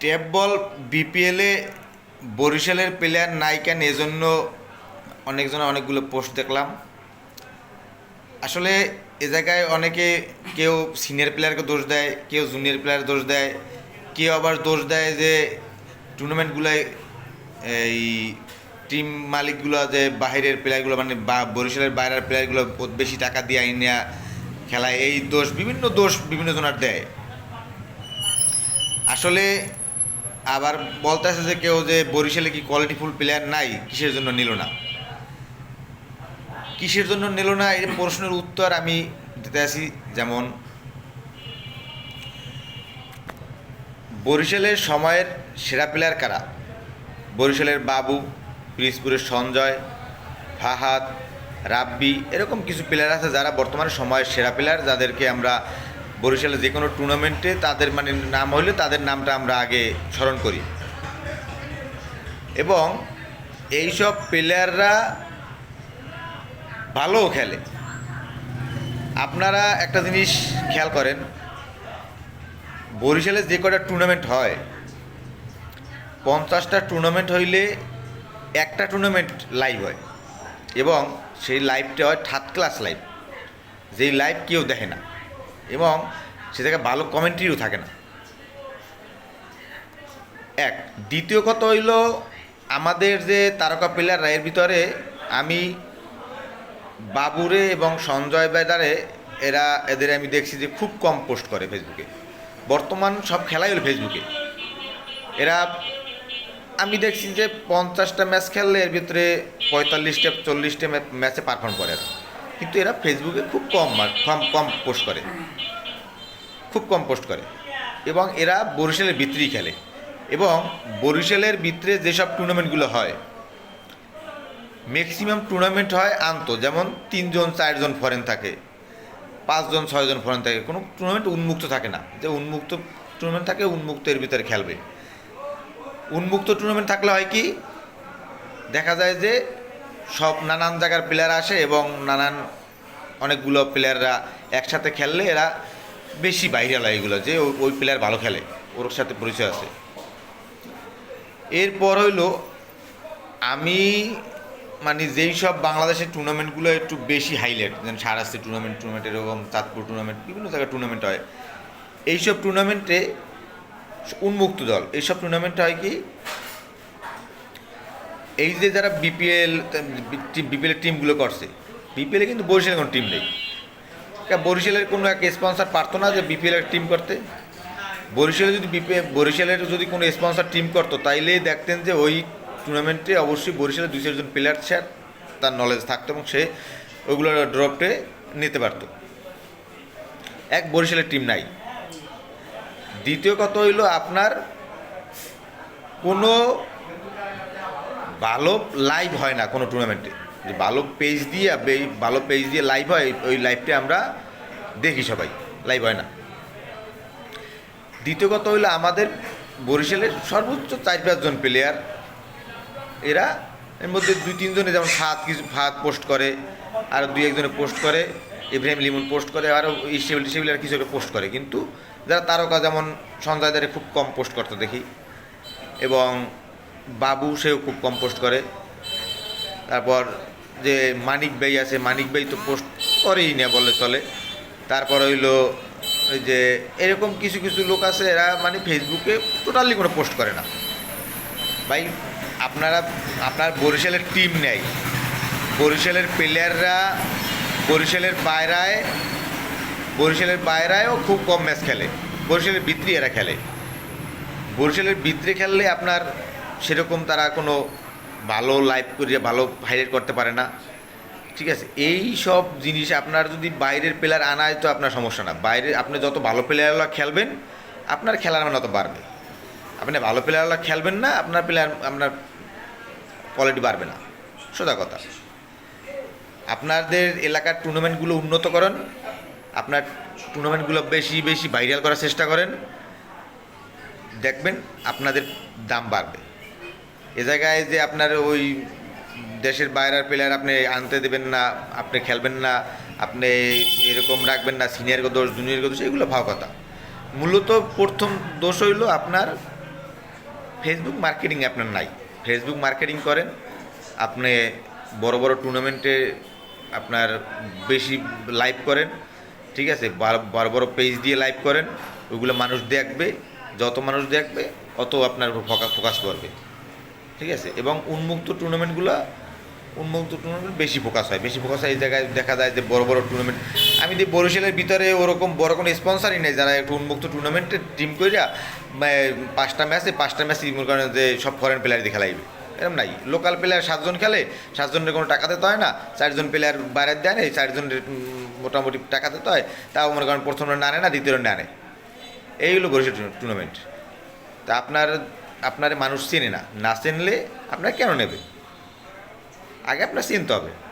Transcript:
Tap বল বিপিএলে বরিশালের player নাই কেন এজন্য অনেকজন অনেকগুলো পোস্ট দেখলাম। আসলে এ জায়গায় অনেকে কেউ সিনিয়র প্লেয়ারকে দোষ দেয়, কেউ জুনিয়র প্লেয়ার দোষ দেয়, কেউ আবার দোষ দেয় যে টুর্নামেন্টগুলোয় এই টিম মালিকগুলো যে বাইরের প্লেয়ারগুলো মানে বরিশালের বাইরের প্লেয়ারগুলো বেশি টাকা দিয়ে আইনা খেলায়, এই দোষ বিভিন্ন দোষ বিভিন্ন জনের দেয়। আসলে আবার বলতেছে যে কেউ যে বরিশালে কি কোয়ালিটিফুল প্লেয়ার নাই, কিসের জন্য নিল না? কিসের জন্য নিল না? এই প্রশ্নের উত্তর আমি দিতে আসি যেমন বরিশালের সময়ের সেরা প্লেয়ার কারা? বরিশালের বাবু, পিরিজপুরের সঞ্জয়, ফাহাদ, রাব্বি, এরকম কিছু প্লেয়ার আছে যারা বর্তমানে সময়ের সেরা প্লেয়ার যাদেরকে আমরা বরিশালে যে কোনো টুর্নামেন্টে তাদের মানে নাম হলে তাদের নামটা আমরা আগে স্মরণ করি। এবং এইসব প্লেয়াররা ভালোও খেলে। আপনারা একটা জিনিস খেয়াল করেন, বরিশালে যে কটা টুর্নামেন্ট হয়, পঞ্চাশটা টুর্নামেন্ট হইলে একটা টুর্নামেন্ট লাইভ হয় এবং সেই লাইভটা হয় থার্ড ক্লাস লাইভ যেই লাইভ কেউ দেখে না। এবং সে থেকে ভালো কমেন্ট্রিও থাকে না। এক, দ্বিতীয় কথা হইল, আমাদের যে তারকা প্লেয়াররা এর ভিতরে আমি বাবুরে এবং সঞ্জয় বেদারে, এরা, এদের আমি দেখছি যে খুব কম পোস্ট করে ফেসবুকে বর্তমান সব খেলাই হলো ফেসবুকে এরা, আমি দেখছি যে পঞ্চাশটা ম্যাচ খেললে এর ভিতরে পঁয়তাল্লিশটা, চল্লিশটা ম্যাচে পারফর্ম করে এরা। কিন্তু এরা ফেসবুকে খুব কম কম কম পোস্ট করে। খুব কম পোস্ট করে। এবং এরা বরিশালের ভিতরেই খেলে। এবং বরিশালের ভিতরে যেসব টুর্নামেন্টগুলো হয় ম্যাক্সিমাম টুর্নামেন্ট হয় আন্ত। যেমন তিনজন চারজন ফরেন থাকে পাঁচজন ছয়জন ফরেন থাকে। কোনো টুর্নামেন্ট উন্মুক্ত থাকে না। যে উন্মুক্ত টুর্নামেন্ট থাকে উন্মুক্ত এর ভিতরে খেলবে। উন্মুক্ত টুর্নামেন্ট থাকলে হয় কি দেখা যায় যে সব নানান জায়গার প্লেয়ার আসে এবং নানান অনেকগুলো প্লেয়াররা একসাথে খেললে এরা বেশি বাইরে হয় এগুলো, যে ওই- প্লেয়ার ভালো খেলে, ওর সাথে পরিচয় আছে। এরপর হইল, আমি মানে যেই সব বাংলাদেশের টুর্নামেন্টগুলো একটু বেশি হাইলাইট যেমন সারাস্তি টুর্নামেন্ট টুর্নামেন্ট এরকম, চাঁদপুর টুর্নামেন্ট বিভিন্ন জায়গায় টুর্নামেন্ট হয়। এইসব টুর্নামেন্টে উন্মুক্ত দল, এইসব টুর্নামেন্ট হয় কি এই যে যারা বিপিএল বিপিএল টিমগুলো করছে বিপিএলে কিন্তু বরিশালের কোনো টিম নেই। বরিশালের কোনো এক স্পন্সর পারতো না যে বিপিএলের টিম করতে। বরিশালে যদি বিপিএল বরিশালের যদি কোনো স্পন্সর টিম করতো তাইলে দেখতেন যে ওই টুর্নামেন্টে অবশ্যই বরিশালের দুই চারজন প্লেয়ার স্যার তার নলেজ থাকতো এবং সে ওইগুলো ড্রপটে নিতে পারতো। এক বরিশালের টিম নাই। দ্বিতীয় কথা হইল আপনার কোনো ভালো লাইভ হয় না কোনো টুর্নামেন্টে যে ভালো পেজ দিয়ে ভালো পেজ দিয়ে লাইভ হয়, ওই লাইভটা আমরা দেখি সবাই লাইভ হয় না। দ্বিতীয় কথা হইল আমাদের বরিশালের সর্বোচ্চ চার পাঁচজন প্লেয়ার এরা এর মধ্যে দুই তিনজনে যেমন ফাত কিছু ফাত পোস্ট করে, আর দুই একজনে পোস্ট করে, ইব্রাহিম লিমন পোস্ট করে আরও ইসেবিল টিসেবিল আর কিছু একটা পোস্ট করে। কিন্তু যারা তারকা যেমন সঞ্জয় দারে খুব কম পোস্ট করতে দেখি। এবং বাবু সেও খুব কম পোস্ট করে। তারপর যে মানিক ভাই আছে, মানিক ভাই তো পোস্ট করেই না বলে চলে। তারপর হইল ওই যে এরকম কিছু কিছু লোক আছে, এরা মানে ফেসবুকে টোটালি কোনো পোস্ট করে না। ভাই, আপনারা, আপনার বরিশালের টিম নেই। বরিশালের প্লেয়াররা বরিশালের বাইরায় বরিশালের বাইরায়ও খুব কম ম্যাচ খেলে। বরিশালের ভিতরে এরা খেলে। বরিশালের ভিতরে খেললে আপনার সেরকম তারা কোনো ভালো লাইভ করে ভালো হাইলাইট করতে পারে না। ঠিক আছে, এই সব জিনিস আপনার যদি বাইরের প্লেয়ার আনায় তো আপনার সমস্যা না। বাইরে আপনি যত ভালো প্লেয়াররা খেলবেন, আপনার খেলার মান অত বাড়বে। আপনি ভালো প্লেয়াররা খেলবেন না, আপনার প্লেয়ার আপনার কোয়ালিটি বাড়বে না। সোজা কথা। আপনাদের এলাকার টুর্নামেন্টগুলো উন্নত করেন, আপনার টুর্নামেন্টগুলো বেশি বেশি ভাইরাল করার চেষ্টা করেন, দেখবেন আপনাদের দাম বাড়বে। এ জায়গায় যে আপনার ওই দেশের বাইরের প্লেয়ার আপনি আনতে দেবেন না, আপনি খেলবেন না, আপনি এরকম রাখবেন না সিনিয়র দোষ জুনিয়র দোষ, এগুলো ভাও কথা। মূলত প্রথম দোষ হইল আপনার ফেসবুক মার্কেটিং আপনার নাই। ফেসবুক মার্কেটিং করেন, আপনি বড় বড় টুর্নামেন্টে আপনার বেশি লাইভ করেন, ঠিক আছে? বড় বড় পেজ দিয়ে লাইভ করেন, ওগুলো মানুষ দেখবে, যত মানুষ দেখবে, অত আপনার ফোকাস করবে। ঠিক আছে? এবং উন্মুক্ত টুর্নামেন্টগুলো উন্মুক্ত টুর্নামেন্ট বেশি ফোকাস হয়। বেশি ফোকাস হয় এই জায়গায় দেখা যায় যে বড় বড় টুর্নামেন্ট আমি যে বরিশালের ভিতরে ওরকম বড় কোনো স্পন্সারই নেই, যারা একটু উন্মুক্ত টুর্নামেন্টের টিম মানে পাঁচটা ম্যাচে পাঁচটা ম্যাচে মনে করেন যে সব ফরেন প্লেয়ার দিয়ে খেলাইবে এরকম নাই। লোকাল প্লেয়ার সাতজন খেলে, সাতজনের কোনো টাকা দিতে হয় না, চারজন প্লেয়ার বাইরে দেয় না, এই চারজনের মোটামুটি টাকা দিতে হয়, তাও মনে করেন প্রথম রাউন্ডে আনে না, দ্বিতীয় রাউন্ডে আনে এইগুলো বরিশাল টুর্নামেন্ট তা আপনার আপনার মানুষ চেনে না। না চিনলে আপনার কেন নেবে আগে আপনার চিনতে হবে।